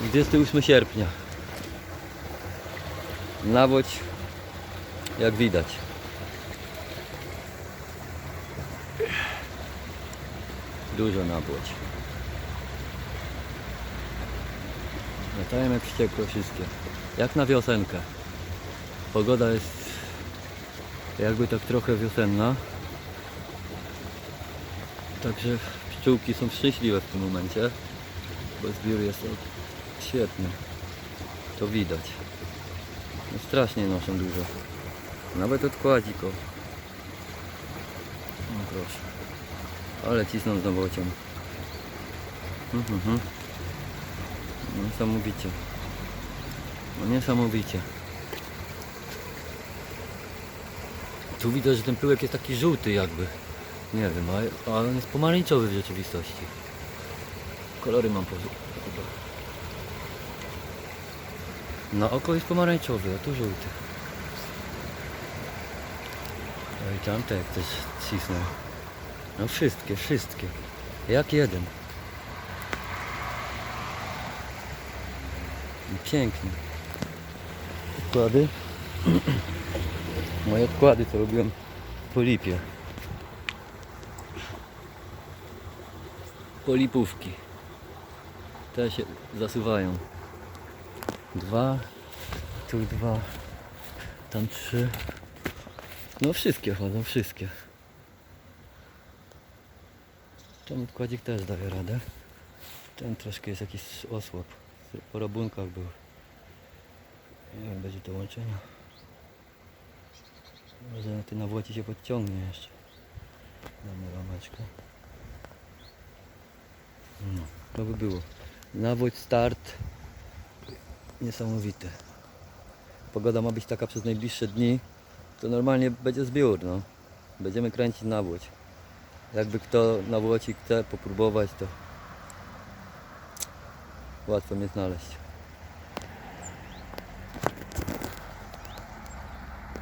28 sierpnia. Nawodź, jak widać. Dużo nawodź. Latają jak wściekłe wszystkie. Jak na wiosenkę. Pogoda jest jakby tak trochę wiosenna. Także pszczółki są szczęśliwe w tym momencie, bo zbiór jest świetny. To widać. No strasznie noszą dużo. Nawet odkładzik o. No proszę. Ale cisną z nowocią. Mhm, mhm. Niesamowicie. No niesamowicie. Tu widać, że ten pyłek jest taki żółty jakby. Nie wiem, a, a on jest pomarańczowy w rzeczywistości. Kolory mam po... Na oko jest pomarańczowy, a tu żółty. No i tamte jak też cisną. No wszystkie, wszystkie. Jak jeden. Pięknie. Odkłady. Moje odkłady to robiłem po lipie. Polipówki. Te się zasuwają. Dwa, tu dwa, tam trzy. No wszystkie chodzą, wszystkie. Ten odkładzik też daje radę. Ten troszkę jest jakiś osłab. Po rabunkach był. Nie wiem, będzie to łączenie. Może na ty nawłoci się podciągnie jeszcze. Damy rameczkę. No, to by było. Nawódź, start. Niesamowite. Pogoda ma być taka przez najbliższe dni. To normalnie będzie zbiór, no. Będziemy kręcić nawódź. Jakby kto nawłoci chce popróbować, to łatwo mnie znaleźć.